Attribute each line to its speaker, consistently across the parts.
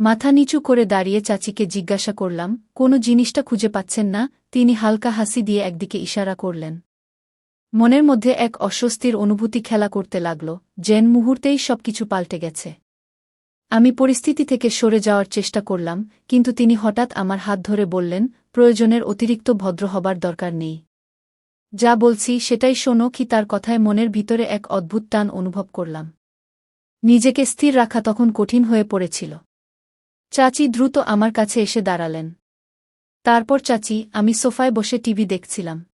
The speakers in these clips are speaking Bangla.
Speaker 1: মাথা নিচু করে দাঁড়িয়ে চাচিকে জিজ্ঞাসা করলাম, কোনো জিনিসটা খুঁজে পাচ্ছেন না, তিনি হালকা হাসি দিয়ে একদিকে ইশারা করলেন। মনের মধ্যে এক অস্বস্তির অনুভূতি খেলা করতে লাগল, যেন মুহূর্তেই সবকিছু পাল্টে গেছে। আমি পরিস্থিতি থেকে সরে যাওয়ার চেষ্টা করলাম, কিন্তু তিনি হঠাৎ আমার হাত ধরে বললেন, প্রয়োজনের অতিরিক্ত ভদ্র হবার দরকার নেই। যা বলছি সেটাই শোনো কি তার কথায় মনের ভিতরে এক অদ্ভুত টান অনুভব করলাম। নিজেকে স্থির রাখা তখন কঠিন হয়ে পড়েছিল। চাচি দ্রুত আমার কাছে এসে দাঁড়ালেন। তারপর চাচি, আমি সোফায় বসে টিভি দেখছিলাম।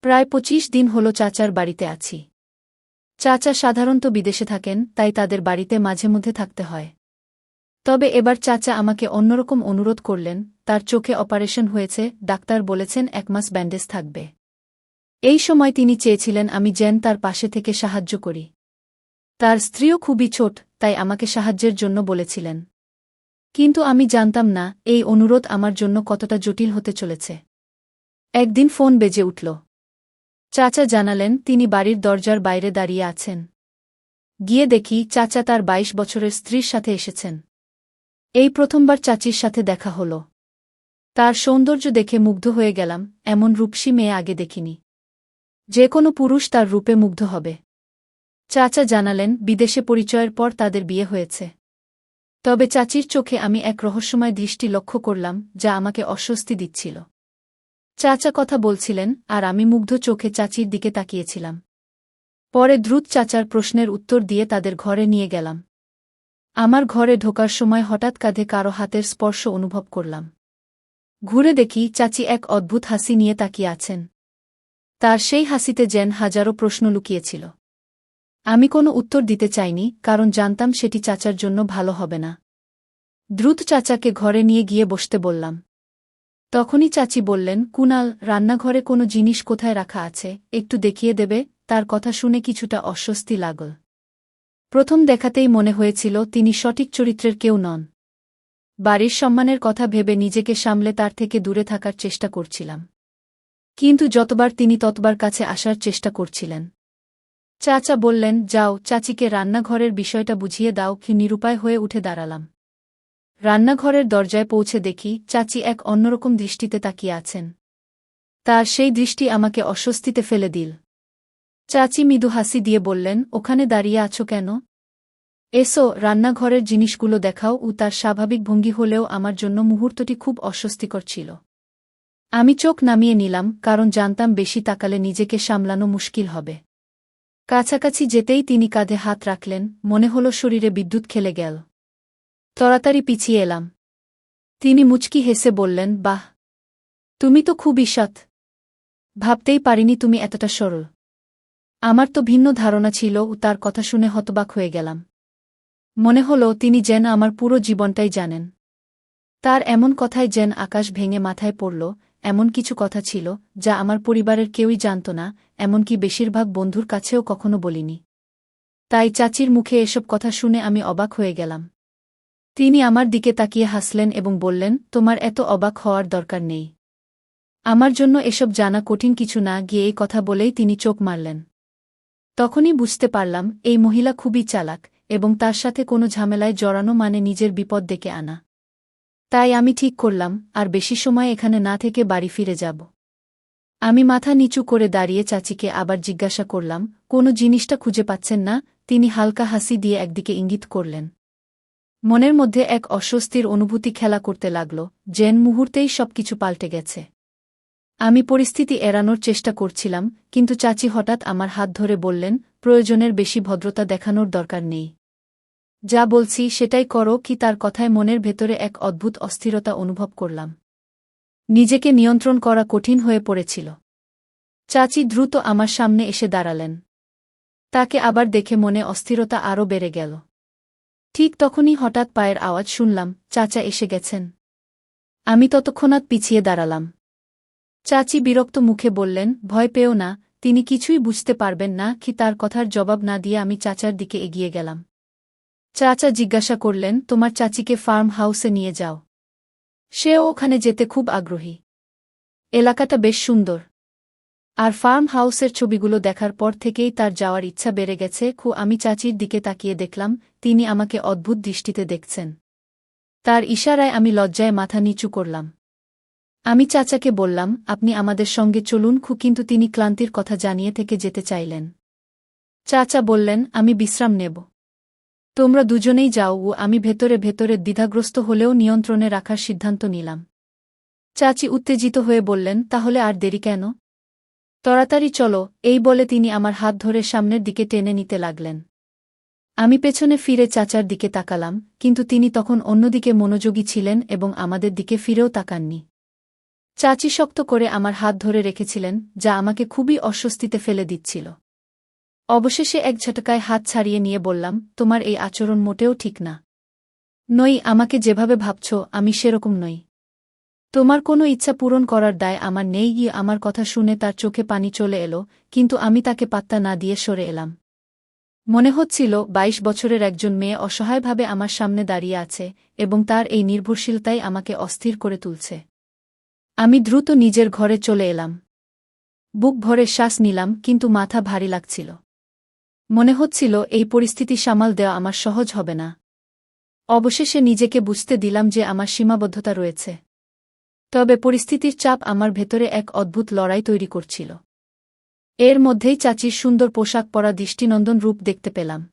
Speaker 1: প্রায় পঁচিশ দিন হল চাচার বাড়িতে আছি। চাচা সাধারণত বিদেশে থাকেন, তাই তাদের বাড়িতে মাঝে মধ্যে থাকতে হয়। তবে এবার চাচা আমাকে অন্যরকম অনুরোধ করলেন, তার চোখে অপারেশন হয়েছে, ডাক্তার বলেছেন এক মাস ব্যান্ডেজ থাকবে। এই সময় তিনি চেয়েছিলেন আমি যেন তার পাশে থেকে সাহায্য করি। তার স্ত্রীও খুবই ছোট, তাই আমাকে সাহায্যের জন্য বলেছিলেন। কিন্তু আমি জানতাম না, এই অনুরোধ আমার জন্য কতটা জটিল হতে চলেছে। একদিন ফোন বেজে উঠল। চাচা জানালেন, তিনি বাড়ির দরজার বাইরে দাঁড়িয়ে আছেন। গিয়ে দেখি চাচা তার ২২ বছরের স্ত্রীর সাথে এসেছেন। এই প্রথমবার চাচির সাথে দেখা হল। তার সৌন্দর্য দেখে মুগ্ধ হয়ে গেলাম, এমন রূপসী মেয়ে আগে দেখিনি। যে কোনো পুরুষ তার রূপে মুগ্ধ হবে। চাচা জানালেন, বিদেশে পরিচয়ের পর তাদের বিয়ে হয়েছে। তবে চাচির চোখে আমি এক রহস্যময় দৃষ্টি লক্ষ্য করলাম, যা আমাকে অস্বস্তি দিচ্ছিল। চাচা কথা বলছিলেন, আর আমি মুগ্ধ চোখে চাচির দিকে তাকিয়েছিলাম। পরে দ্রুত চাচার প্রশ্নের উত্তর দিয়ে তাদের ঘরে নিয়ে গেলাম। আমার ঘরে ঢোকার সময় হঠাৎ কাঁধে কারও হাতের স্পর্শ অনুভব করলাম। ঘুরে দেখি চাচি এক অদ্ভুত হাসি নিয়ে তাকিয়ে আছেন। তার সেই হাসিতে যেন হাজারো প্রশ্ন লুকিয়েছিল। আমি কোনো উত্তর দিতে চাইনি, কারণ জানতাম সেটি চাচার জন্য ভালো হবে না। দ্রুত চাচাকে ঘরে নিয়ে গিয়ে বসতে বললাম। তখনই চাচি বললেন, কুনাল, রান্নাঘরে কোনো জিনিস কোথায় রাখা আছে? একটু দেখিয়ে দেবে, তার কথা শুনে কিছুটা অস্বস্তি লাগল। প্রথম দেখাতেই মনে হয়েছিল, তিনি সঠিক চরিত্রের কেউ নন। বাড়ির সম্মানের কথা ভেবে নিজেকে সামলে তার থেকে দূরে থাকার চেষ্টা করছিলাম। কিন্তু যতবার তিনি ততবার কাছে আসার চেষ্টা করছিলেন। চাচা বললেন, যাও, চাচিকে রান্নাঘরের বিষয়টা বুঝিয়ে দাও, কি নিরুপায় হয়ে উঠে দাঁড়ালাম। রান্নাঘরের দরজায় পৌঁছে দেখি, চাচি এক অন্যরকম দৃষ্টিতে তাকিয়ে আছেন। তার সেই দৃষ্টি আমাকে অস্বস্তিতে ফেলে দিল। চাচি মৃদু হাসি দিয়ে বললেন, ওখানে দাঁড়িয়ে আছো কেন? এসো, রান্নাঘরের জিনিসগুলো দেখাও, ও তার স্বাভাবিক ভঙ্গি হলেও আমার জন্য মুহূর্তটি খুব অস্বস্তিকর ছিল। আমি চোখ নামিয়ে নিলাম, কারণ জানতাম বেশি তাকালে নিজেকে সামলানো মুশকিল হবে। কাছাকাছি যেতেই তিনি কাঁধে হাত রাখলেন, মনে হল শরীরে বিদ্যুৎ খেলে গেল। তাড়াতাড়ি পিছিয়ে এলাম। তিনি মুচকি হেসে বললেন, বাহ! তুমি তো খুবই সৎ ভাবতেই পারিনি তুমি এতটা সরল। আমার তো ভিন্ন ধারণা ছিল তার কথা শুনে হতবাক হয়ে গেলাম। মনে হল তিনি যেন আমার পুরো জীবনটাই জানেন। তার এমন কথায় যেন আকাশ ভেঙে মাথায় পড়ল এমন কিছু কথা ছিল যা আমার পরিবারের কেউই জানত না, এমনকি বেশিরভাগ বন্ধুর কাছেও কখনো বলিনি। তাই চাচির মুখে এসব কথা শুনে আমি অবাক হয়ে গেলাম। তিনি আমার দিকে তাকিয়ে হাসলেন এবং বললেন, তোমার এত অবাক হওয়ার দরকার নেই। আমার জন্য এসব জানা কঠিন কিছু না, গিয়ে এই কথা বলেই তিনি চোখ মারলেন। তখনই বুঝতে পারলাম, এই মহিলা খুবই চালাক এবং তার সাথে কোনো ঝামেলায় জড়ানো মানে নিজের বিপদ ডেকে আনা। তাই আমি ঠিক করলাম, আর বেশি সময় এখানে না থেকে বাড়ি ফিরে যাব। আমি মাথা নিচু করে দাঁড়িয়ে চাচিকে আবার জিজ্ঞাসা করলাম, কোনো জিনিসটা খুঁজে পাচ্ছেন না? তিনি হালকা হাসি দিয়ে একদিকে ইঙ্গিত করলেন। মনের মধ্যে এক অস্বস্তির অনুভূতি খেলা করতে লাগল, যেন মুহূর্তেই সবকিছু পাল্টে গেছে। আমি পরিস্থিতি এড়ানোর চেষ্টা করছিলাম, কিন্তু চাচি হঠাৎ আমার হাত ধরে বললেন, প্রয়োজনের বেশি ভদ্রতা দেখানোর দরকার নেই। যা বলছি সেটাই করো কি তার কথায় মনের ভেতরে এক অদ্ভুত অস্থিরতা অনুভব করলাম। নিজেকে নিয়ন্ত্রণ করা কঠিন হয়ে পড়েছিল। চাচি দ্রুত আমার সামনে এসে দাঁড়ালেন। তাকে আবার দেখে মনে অস্থিরতা আরও বেড়ে গেল। ঠিক তখনই হঠাৎ পায়ের আওয়াজ শুনলাম, চাচা এসে গেছেন। আমি ততক্ষণাৎ পিছিয়ে দাঁড়ালাম। চাচি বিরক্ত মুখে বললেন, ভয় পেও না, তিনি কিছুই বুঝতে পারবেন না, কি তার কথার জবাব না দিয়ে আমি চাচার দিকে এগিয়ে গেলাম। চাচা জিজ্ঞাসা করলেন, তোমার চাচিকে ফার্ম হাউসে নিয়ে যাও। সেও ওখানে যেতে খুব আগ্রহী। এলাকাটা বেশ সুন্দর। আর ফার্ম হাউসের ছবিগুলো দেখার পর থেকেই তার যাওয়ার ইচ্ছা বেড়ে গেছে। খু, আমি চাচির দিকে তাকিয়ে দেখলাম, তিনি আমাকে অদ্ভুত দৃষ্টিতে দেখছেন। তার ইশারায় আমি লজ্জায় মাথা নিচু করলাম। আমি চাচাকে বললাম, আপনি আমাদের সঙ্গে চলুন। খু, কিন্তু তিনি ক্লান্তির কথা জানিয়ে থেকে যেতে চাইলেন। চাচা বললেন, আমি বিশ্রাম নেব। তোমরা দুজনেই যাও ও আমি ভেতরে ভেতরে দ্বিধাগ্রস্ত হলেও নিয়ন্ত্রণে রাখার সিদ্ধান্ত নিলাম। চাচি উত্তেজিত হয়ে বললেন, তাহলে আর দেরি কেন? তাড়াতাড়ি চলো এই বলে তিনি আমার হাত ধরে সামনের দিকে টেনে নিতে লাগলেন। আমি পেছনে ফিরে চাচার দিকে তাকালাম, কিন্তু তিনি তখন অন্যদিকে মনোযোগী ছিলেন এবং আমাদের দিকে ফিরেও তাকাননি। চাচি শক্ত করে আমার হাত ধরে রেখেছিলেন, যা আমাকে খুবই অস্বস্তিতে ফেলে দিচ্ছিল। অবশেষে এক ঝটকায় হাত ছাড়িয়ে নিয়ে বললাম, তোমার এই আচরণ মোটেও ঠিক না। নই, আমাকে যেভাবে ভাবছ, আমি সেরকম নই। তোমার কোনো ইচ্ছা পূরণ করার দায় আমার নেই। গিয়ে আমার কথা শুনে তার চোখে পানি চলে এলো, কিন্তু আমি তাকে পাত্তা না দিয়ে সরে এলাম। মনে হচ্ছিল ২২ বছরের একজন মেয়ে অসহায়ভাবে আমার সামনে দাঁড়িয়ে আছে এবং তার এই নির্ভরশীলতাই আমাকে অস্থির করে তুলছে। আমি দ্রুত নিজের ঘরে চলে এলাম। বুক ভরে শ্বাস নিলাম, কিন্তু মাথা ভারী লাগছিল। মনে হচ্ছিল, এই পরিস্থিতি সামাল দেওয়া আমার সহজ হবে না। অবশেষে নিজেকে বুঝতে দিলাম যে আমার সীমাবদ্ধতা রয়েছে। তবে পরিস্থিতির চাপ আমার ভেতরে এক অদ্ভুত লড়াই তৈরি করছিল। এর মধ্যেই চাচির সুন্দর পোশাক পরা দৃষ্টিনন্দন রূপ দেখতে পেলাম।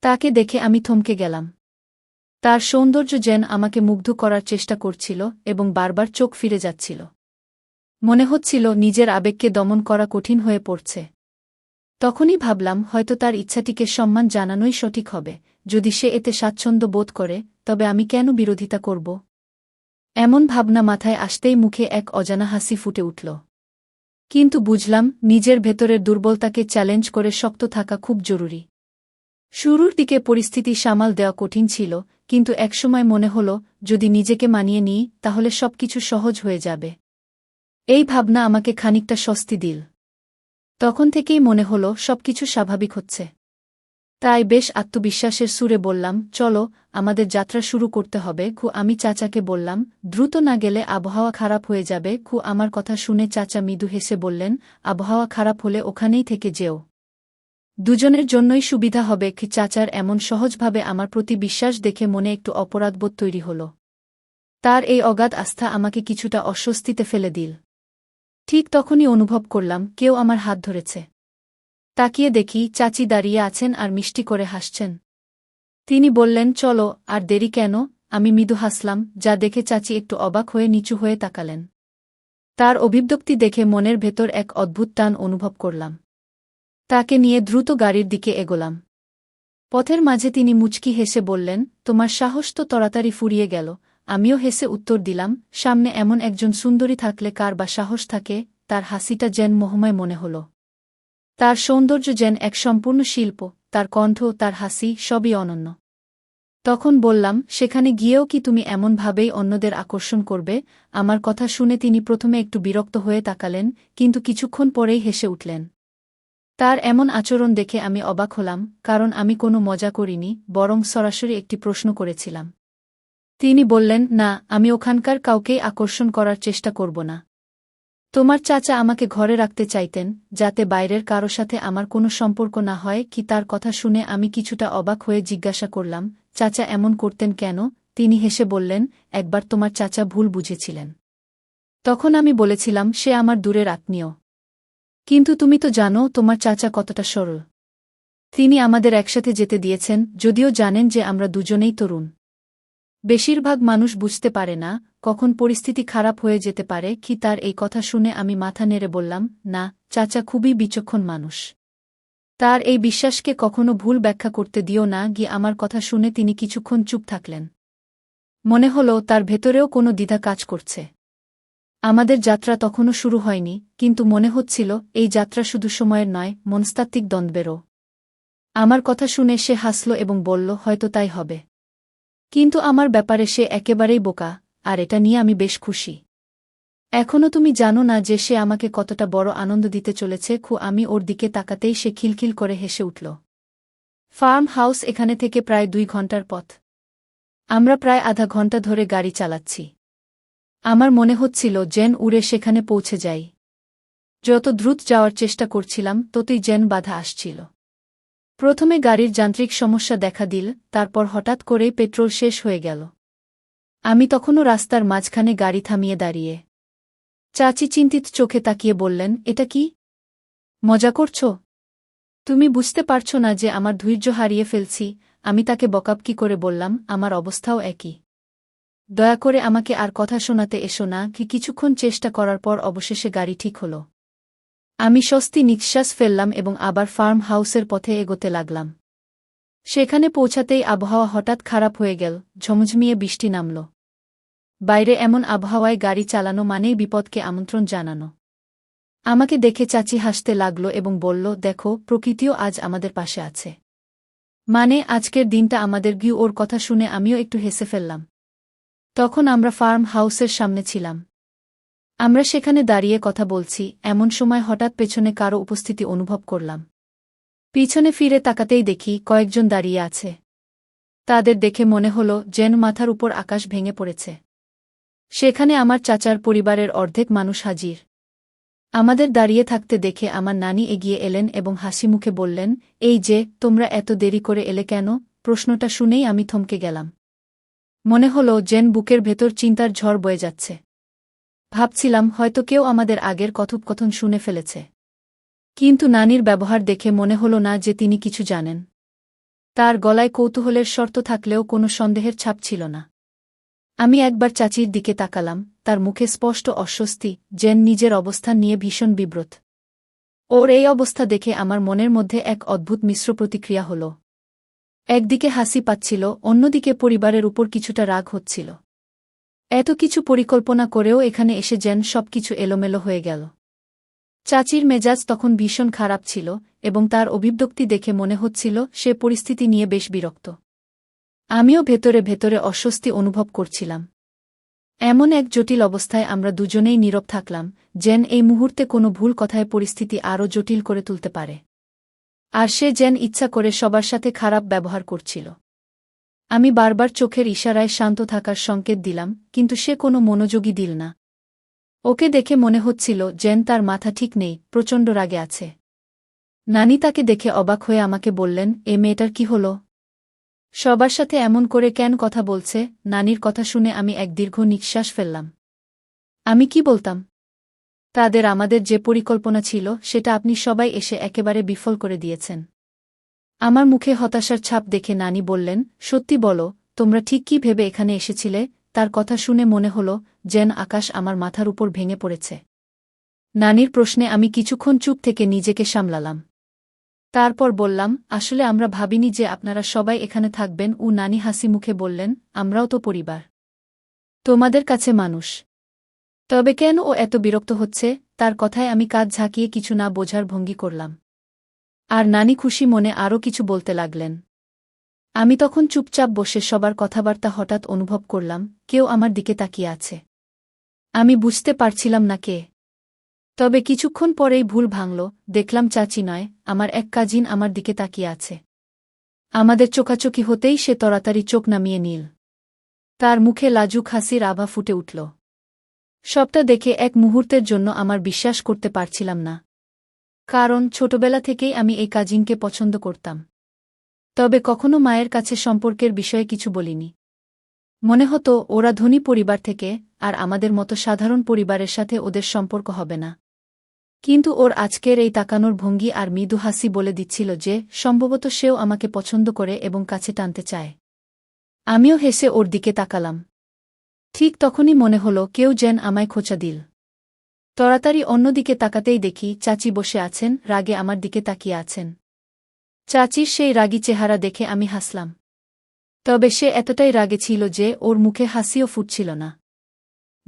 Speaker 1: তাকে দেখে আমি থমকে গেলাম। তার সৌন্দর্য যেন আমাকে মুগ্ধ করার চেষ্টা করছিল এবং বারবার চোখ ফিরে যাচ্ছিল। মনে হচ্ছিল নিজের আবেগকে দমন করা কঠিন হয়ে পড়ছে। তখনই ভাবলাম হয়তো তার ইচ্ছাটিকে সম্মান জানানোই সঠিক হবে। যদি সে এতে স্বাচ্ছন্দ্য বোধ করে, তবে আমি কেন বিরোধিতা করব? এমন ভাবনা মাথায় আসতেই মুখে এক অজানা হাসি ফুটে উঠল। কিন্তু বুঝলাম, নিজের ভেতরের দুর্বলতাকে চ্যালেঞ্জ করে শক্ত থাকা খুব জরুরি। শুরুর দিকে পরিস্থিতি সামাল দেওয়া কঠিন ছিল, কিন্তু একসময় মনে হল, যদি নিজেকে মানিয়ে নিই, তাহলে সবকিছু সহজ হয়ে যাবে। এই ভাবনা আমাকে খানিকটা স্বস্তি দিল। তখন থেকেই মনে হল সবকিছু স্বাভাবিক হচ্ছে। তাই বেশ আত্মবিশ্বাসের সুরে বললাম, চলো, আমাদের যাত্রা শুরু করতে হবে। খু আমি চাচাকে বললাম, দ্রুত না গেলে আবহাওয়া খারাপ হয়ে যাবে। খু আমার কথা শুনে চাচা মৃদু হেসে বললেন, আবহাওয়া খারাপ হলে ওখানেই থেকে যেও। দুজনের জন্যই সুবিধা হবে। কি চাচার এমন সহজভাবে আমার প্রতি বিশ্বাস দেখে মনে একটু অপরাধবোধ তৈরি হল। তার এই অগাধ আস্থা আমাকে কিছুটা অস্বস্তিতে ফেলে দিল। ঠিক তখনই অনুভব করলাম, কেউ আমার হাত ধরেছে। তাকিয়ে দেখি চাচি দাঁড়িয়ে আছেন আর মিষ্টি করে হাসছেন। তিনি বললেন, চলো, আর দেরি কেন? আমি মৃদু হাসলাম, যা দেখে চাচি একটু অবাক হয়ে নিচু হয়ে তাকালেন। তার অভিব্যক্তি দেখে মনের ভেতর এক অদ্ভুত টান অনুভব করলাম। তাকে নিয়ে দ্রুত গাড়ির দিকে এগোলাম। পথের মাঝে তিনি মুচকি হেসে বললেন, তোমার সাহস তো তাড়াতাড়ি ফুরিয়ে গেল আমিও হেসে উত্তর দিলাম, সামনে এমন একজন সুন্দরী থাকলে কার বা সাহস থাকে, তার হাসিটা যেন মোহময় মনে হল। তার সৌন্দর্য যেন এক সম্পূর্ণ শিল্প, তার কণ্ঠ, তার হাসি সবই অনন্য। তখন বললাম, সেখানে গিয়েও কি তুমি এমনভাবেই অন্যদের আকর্ষণ করবে? আমার কথা শুনে তিনি প্রথমে একটু বিরক্ত হয়ে তাকালেন, কিন্তু কিছুক্ষণ পরেই হেসে উঠলেন। তার এমন আচরণ দেখে আমি অবাক হলাম, কারণ আমি কোনো মজা করিনি, বরং সরাসরি একটি প্রশ্ন করেছিলাম। তিনি বললেন, না, আমি ওখানকার কাউকেই আকর্ষণ করার চেষ্টা করব না। তোমার চাচা আমাকে ঘরে রাখতে চাইতেন, যাতে বাইরের কারও সাথে আমার কোনো সম্পর্ক না হয়, কি তার কথা শুনে আমি কিছুটা অবাক হয়ে জিজ্ঞাসা করলাম, চাচা এমন করতেন কেন? তিনি হেসে বললেন, একবার তোমার চাচা ভুল বুঝেছিলেন। তখন আমি বলেছিলাম, সে আমার দূরের আত্মীয়। কিন্তু তুমি তো জানো, তোমার চাচা কতটা সরল। তিনি আমাদের একসাথে যেতে দিয়েছেন, যদিও জানেন যে আমরা দুজনেই তরুণ। বেশিরভাগ মানুষ বুঝতে পারে না, কখন পরিস্থিতি খারাপ হয়ে যেতে পারে, কি তার এই কথা শুনে আমি মাথা নেড়ে বললাম, না, চাচা খুবই বিচক্ষণ মানুষ। তার এই বিশ্বাসকে কখনো ভুল ব্যাখ্যা করতে দিও না, গিয়ে আমার কথা শুনে তিনি কিছুক্ষণ চুপ থাকলেন। মনে হল তার ভেতরেও কোনো দ্বিধা কাজ করছে। আমাদের যাত্রা তখনও শুরু হয়নি, কিন্তু মনে হচ্ছিল, এই যাত্রা শুধু সময়ের নয়, মনস্তাত্ত্বিক দ্বন্দ্বেরও। আমার কথা শুনে সে হাসল এবং বলল, হয়তো তাই হবে। কিন্তু আমার ব্যাপারে সে একেবারেই বোকা, আর এটা নিয়ে আমি বেশ খুশি। এখনও তুমি জানো না যে সে আমাকে কতটা বড় আনন্দ দিতে চলেছে, খু, আমি ওর দিকে তাকাতেই সে খিলখিল করে হেসে উঠল। ফার্ম হাউস এখানে থেকে প্রায় দুই ঘণ্টার পথ। আমরা প্রায় আধা ঘণ্টা ধরে গাড়ি চালাচ্ছি। আমার মনে হচ্ছিল জেন উড়ে সেখানে পৌঁছে যাই। যত দ্রুত যাওয়ার চেষ্টা করছিলাম, ততই জেন বাধা আসছিল। প্রথমে গাড়ির যান্ত্রিক সমস্যা দেখা দিল, তারপর হঠাৎ করেই পেট্রোল শেষ হয়ে গেল। আমি তখনও রাস্তার মাঝখানে গাড়ি থামিয়ে দাঁড়িয়ে। চাচি চিন্তিত চোখে তাকিয়ে বললেন, এটা কি? মজা করছ? তুমি বুঝতে পারছ না যে আমার ধৈর্য হারিয়ে ফেলছি, আমি তাকে বকাবকি করে বললাম, আমার অবস্থাও একই। দয়া করে আমাকে আর কথা শোনাতে এসো না, কি কিছুক্ষণ চেষ্টা করার পর অবশেষে গাড়ি ঠিক হল। আমি স্বস্তি নিঃশ্বাস ফেললাম এবং আবার ফার্ম হাউসের পথে এগোতে লাগলাম। সেখানে পৌঁছাতেই আবহাওয়া হঠাৎ খারাপ হয়ে গেল, ঝমঝমিয়ে বৃষ্টি নামল। বাইরে এমন আবহাওয়ায় গাড়ি চালানো মানেই বিপদকে আমন্ত্রণ জানানো। আমাকে দেখে চাচি হাসতে লাগল এবং বলল, দেখো, প্রকৃতিও আজ আমাদের পাশে আছে। মানে আজকের দিনটা আমাদের গিয়ে ওর কথা শুনে আমিও একটু হেসে ফেললাম। তখন আমরা ফার্ম হাউসের সামনে ছিলাম। আমরা সেখানে দাঁড়িয়ে কথা বলছি, এমন সময় হঠাৎ পেছনে কারও উপস্থিতি অনুভব করলাম। পিছনে ফিরে তাকাতেই দেখি কয়েকজন দাঁড়িয়ে আছে। তাদের দেখে মনে হল যেন মাথার উপর আকাশ ভেঙে পড়েছে। সেখানে আমার চাচার পরিবারের অর্ধেক মানুষ হাজির। আমাদের দাঁড়িয়ে থাকতে দেখে আমার নানি এগিয়ে এলেন এবং হাসি মুখে বললেন, এই যে, তোমরা এত দেরি করে এলে কেন? প্রশ্নটা শুনেই আমি থমকে গেলাম। মনে হল জেন বুকের ভেতর চিন্তার ঝড় বয়ে যাচ্ছে। ভাবছিলাম হয়তো কেউ আমাদের আগের কথোপকথন শুনে ফেলেছে। কিন্তু নানির ব্যবহার দেখে মনে হল না যে তিনি কিছু জানেন। তার গলায় কৌতূহলের শর্ত থাকলেও কোনো সন্দেহের ছাপ ছিল না। আমি একবার চাচির দিকে তাকালাম, তার মুখে স্পষ্ট অস্বস্তি জেন নিজের অবস্থান নিয়ে ভীষণ বিব্রত। ওর এই অবস্থা দেখে আমার মনের মধ্যে এক অদ্ভুত মিশ্র প্রতিক্রিয়া হল। একদিকে হাসি পাচ্ছিল, অন্যদিকে পরিবারের উপর কিছুটা রাগ হচ্ছিল। এত কিছু পরিকল্পনা করেও এখানে এসে যেন সবকিছু এলোমেলো হয়ে গেল। চাচির মেজাজ তখন ভীষণ খারাপ ছিল এবং তার অভিব্যক্তি দেখে মনে হচ্ছিল সে পরিস্থিতি নিয়ে বেশ বিরক্ত। আমিও ভেতরে ভেতরে অস্বস্তি অনুভব করছিলাম। এমন এক জটিল অবস্থায় আমরা দুজনেই নীরব থাকলাম, যেন এই মুহূর্তে কোনো ভুল কথায় পরিস্থিতি আরও জটিল করে তুলতে পারে। আর সে যেন ইচ্ছা করে সবার সাথে খারাপ ব্যবহার করছিল। আমি বারবার চোখের ইশারায় শান্ত থাকার সংকেত দিলাম, কিন্তু সে কোনো মনোযোগী দিল না। ওকে দেখে মনে হচ্ছিল জেন তার মাথা ঠিক নেই, প্রচণ্ড রাগে আছে। নানি তাকে দেখে অবাক হয়ে আমাকে বললেন, এ মেয়েটার কি হল? সবার সাথে এমন করে কেন কথা বলছে? নানির কথা শুনে আমি এক দীর্ঘ নিঃশ্বাস ফেললাম। আমি কি বলতাম? তাদের আমাদের যে পরিকল্পনা ছিল, সেটা আপনি সবাই এসে একেবারে বিফল করে দিয়েছেন। আমার মুখে হতাশার ছাপ দেখে নানি বললেন, সত্যি বলো, তোমরা ঠিক কি ভেবে এখানে এসেছিলে? তার কথা শুনে মনে হল যেন আকাশ আমার মাথার উপর ভেঙে পড়েছে। নানির প্রশ্নে আমি কিছুক্ষণ চুপ থেকে নিজেকে সামলালাম। তারপর বললাম, আসলে আমরা ভাবিনি যে আপনারা সবাই এখানে থাকবেন। ও নানি হাসি মুখে বললেন, আমরাও তো পরিবার। তোমাদের কাছে মানুষ। তবে কেন ও এত বিরক্ত হচ্ছে? তার কথায় আমি কাজ ঝাঁকিয়ে কিছু না বোঝার ভঙ্গি করলাম। আর নানি খুশি মনে আরও কিছু বলতে লাগলেন। আমি তখন চুপচাপ বসে সবার কথাবার্তা হঠাৎ অনুভব করলাম, কেউ আমার দিকে তাকিয়ে আছে। আমি বুঝতে পারছিলাম না কে। তবে কিছুক্ষণ পরেই ভুল ভাঙল, দেখলাম চাচি নয়, আমার এক কাজিন আমার দিকে তাকিয়ে আছে। আমাদের চোকাচোকি হতেই সে তরাতারি চোখ নামিয়ে নীল। তার মুখে লাজুক হাসির আভা ফুটে উঠল। সবটা দেখে এক মুহূর্তের জন্য আমার বিশ্বাস করতে পারছিলাম না। কারণ ছোটবেলা থেকেই আমি এই কাজিনকে পছন্দ করতাম। তবে কখনো মায়ের কাছে সম্পর্কের বিষয়ে কিছু বলিনি। মনে হতো, ওরা ধনী পরিবার থেকে, আর আমাদের মতো সাধারণ পরিবারের সাথে ওদের সম্পর্ক হবে না। কিন্তু ওর আজকের এই তাকানোর ভঙ্গি আর মৃদু হাসি বলে দিচ্ছিল যে, সম্ভবত সেও আমাকে পছন্দ করে এবং কাছে টানতে চায়। আমিও হেসে ওর দিকে তাকালাম। ঠিক তখনই মনে হল, কেউ যেন আমায় খোঁচা দিল। তাড়াতাড়ি অন্যদিকে তাকাতেই দেখি চাচি বসে আছেন, রাগে আমার দিকে তাকিয়ে আছেন। চাচির সেই রাগী চেহারা দেখে আমি হাসলাম। তবে সে এতটাই রাগে ছিল যে ওর মুখে হাসিও ফুটছিল না।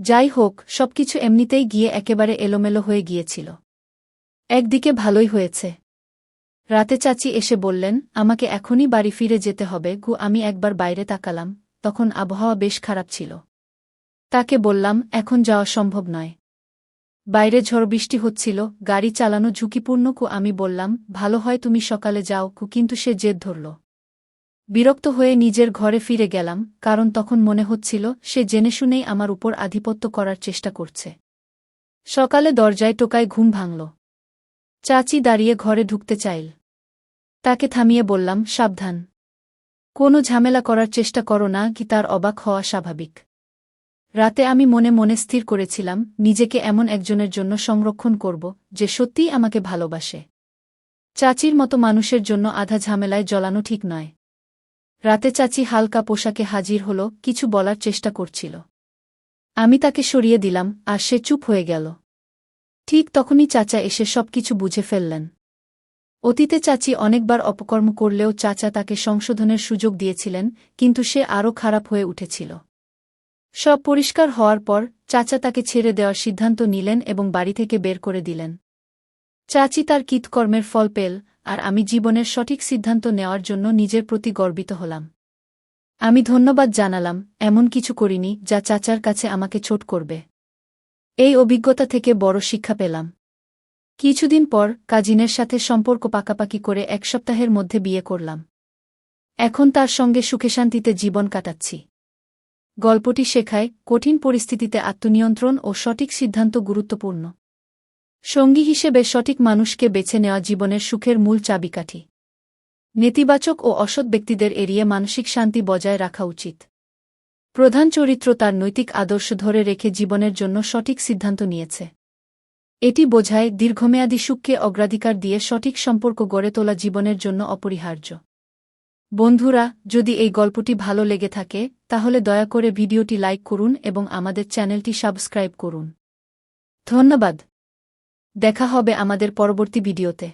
Speaker 1: যাই হোক, সবকিছু এমনিতেই গিয়ে একেবারে এলোমেলো হয়ে গিয়েছিল। একদিকে ভালোই হয়েছে। রাতে চাচি এসে বললেন, আমাকে এখনই বাড়ি ফিরে যেতে হবে, গু, আমি একবার বাইরে তাকালাম। তখন আবহাওয়া বেশ খারাপ ছিল। তাকে বললাম, এখন যাওয়া সম্ভব নয়। বাইরে ঝড় বৃষ্টি হচ্ছিল, গাড়ি চালানো ঝুঁকিপূর্ণ কু আমি বললাম, ভালো হয় তুমি সকালে যাও কু, কিন্তু সে জেদ ধরল। বিরক্ত হয়ে নিজের ঘরে ফিরে গেলাম, কারণ তখন মনে হচ্ছিল, সে জেনে শুনেই আমার উপর আধিপত্য করার চেষ্টা করছে। সকালে দরজায় টোকায় ঘুম ভাঙল। চাচি দাঁড়িয়ে ঘরে ঢুকতে চাইল। তাকে থামিয়ে বললাম, সাবধান। কোনো ঝামেলা করার চেষ্টা করো না, কি তার অবাক হওয়া স্বাভাবিক। রাতে আমি মনে মনে স্থির করেছিলাম, নিজেকে এমন একজনের জন্য সংরক্ষণ করব, যে সত্যিই আমাকে ভালোবাসে। চাচির মতো মানুষের জন্য আধা ঝামেলায় জ্বলানো ঠিক নয়। রাতে চাচি হালকা পোশাকে হাজির হল, কিছু বলার চেষ্টা করছিল। আমি তাকে সরিয়ে দিলাম, আর সে চুপ হয়ে গেল। ঠিক তখনই চাচা এসে সবকিছু বুঝে ফেললেন। অতীতে চাচি অনেকবার অপকর্ম করলেও চাচা তাকে সংশোধনের সুযোগ দিয়েছিলেন, কিন্তু সে আরও খারাপ হয়ে উঠেছিল। সব পরিষ্কার হওয়ার পর চাচা তাকে ছেড়ে দেওয়ার সিদ্ধান্ত নিলেন এবং বাড়ি থেকে বের করে দিলেন। চাচি তার কীতকর্মের ফল পেল, আর আমি জীবনের সঠিক সিদ্ধান্ত নেওয়ার জন্য নিজের প্রতি গর্বিত হলাম। আমি ধন্যবাদ জানালাম, এমন কিছু করিনি যা চাচার কাছে আমাকে ছোট করবে। এই অভিজ্ঞতা থেকে বড় শিক্ষা পেলাম। কিছুদিন পর কাজিনের সাথে সম্পর্ক পাকাপাকি করে এক সপ্তাহের মধ্যে বিয়ে করলাম। এখন তার সঙ্গে সুখে শান্তিতে জীবন কাটাচ্ছি। গল্পটি শেখায় কঠিন পরিস্থিতিতে আত্মনিয়ন্ত্রণ ও সঠিক সিদ্ধান্ত গুরুত্বপূর্ণ। সঙ্গী হিসেবে সঠিক মানুষকে বেছে নেওয়া জীবনের সুখের মূল চাবিকাঠি। নেতিবাচক ও অসৎ ব্যক্তিদের এড়িয়ে মানসিক শান্তি বজায় রাখা উচিত। প্রধান চরিত্র তার নৈতিক আদর্শ ধরে রেখে জীবনের জন্য সঠিক সিদ্ধান্ত নিয়েছে। এটি বোঝায় দীর্ঘমেয়াদী সুখকে অগ্রাধিকার দিয়ে সঠিক সম্পর্ক গড়ে তোলা জীবনের জন্য অপরিহার্য। বন্ধুরা, যদি এই গল্পটি ভালো লেগে থাকে, তাহলে দয়া করে ভিডিওটি লাইক করুন এবং আমাদের চ্যানেলটি সাবস্ক্রাইব করুন। ধন্যবাদ। দেখা হবে আমাদের পরবর্তী ভিডিওতে।